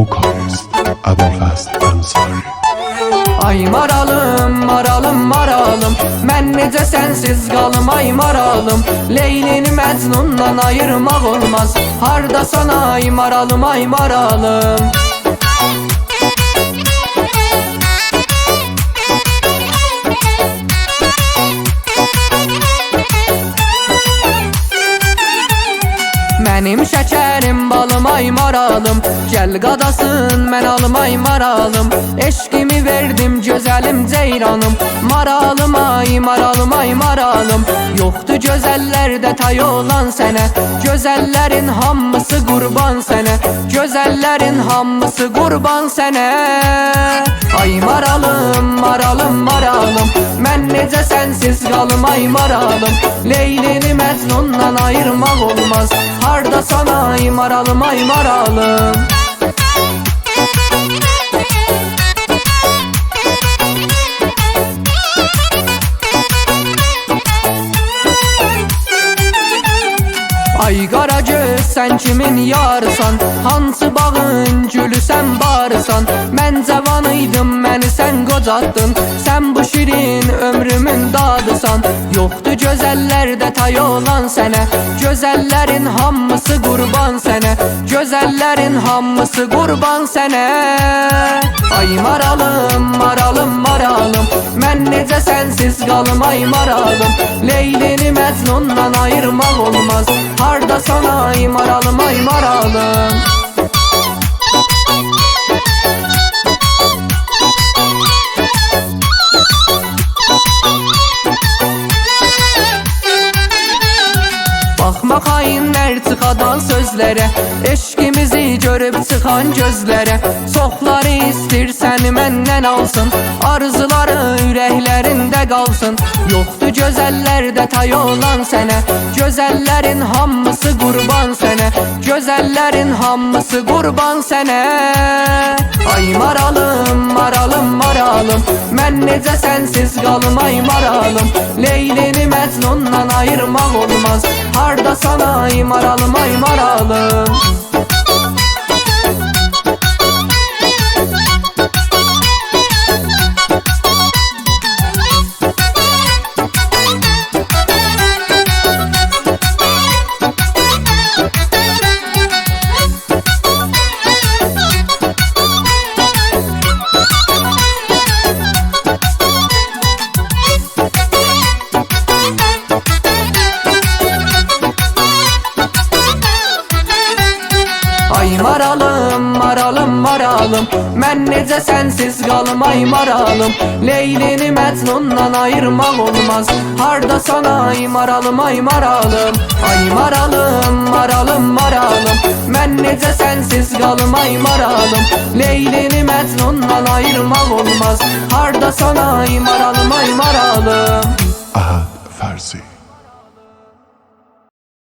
vocalist Abulfast Ansari. Ay maralım, maralım, maralım. Mən necə sənsiz qalım ay maralım. Leylini Məcnundan ayırmaq olmaz. Hardasan ay maralım, ay maralım Mənim şəkərim balım ay maralım. Gəl qadasın mən alım ay maralım. Eşqimi verdim gözəlim ceyranım. Maralım ay maralım ay maralım. Yoxdur gözəllərdə tay olan sənə Gözəllərin hamısı qurban sənə Gözəllərin hamısı qurban sənə Ay maralım maralım maralım. Mən necə sənsiz qalım ay maralım. Leylini Məcnundan ayırmaq olmaz Harda sana ay maralım ay maralım. Ay qara göz sən kimin yarısan? Hansı bağın gülü sən barısan Mən cavan idim məni sən qocatdın Sən bu şirin ömrümün dadısan. Yoxdur gözəllərdə tay olan sənə Gözəllərin hamısı qurban sənə Gözəllərin hamısı qurban sənə Ay maralım, maralım, maralım. Mən necə sənsiz qalım ay maralım. Leylini Məcnundan ayırmaq olmaz. Harda sana ay maralım, Baxma xainlər çıxadan sözlərə Eşqimizi görüb çıxan gözlərə Çoxları istir səni məndən alsın. Arzuları ürəklərində qalsın Gözəllərdə tay olan sənə Gözəllərin hamısı qurban sənə Gözəllərin hamısı qurban sənə Ay maralım, maralım, maralım. Mən necə sənsiz qalım ay maralım. Leylini Məcnundan ayırmaq olmaz. Harda sana ay maralım, ay maralım maralım, maralım Mən necə sənsiz qalım ay maralım. Leylini Məcnundan ayırmaq olmaz. Harda sana ay maralım, ay maralım. Ay maralım, maralım, maralım. Mən necə sənsiz qalım ay maralım. Leylini Məcnundan ayırmaq olmaz. Harda sana ay maralım, ay maralım.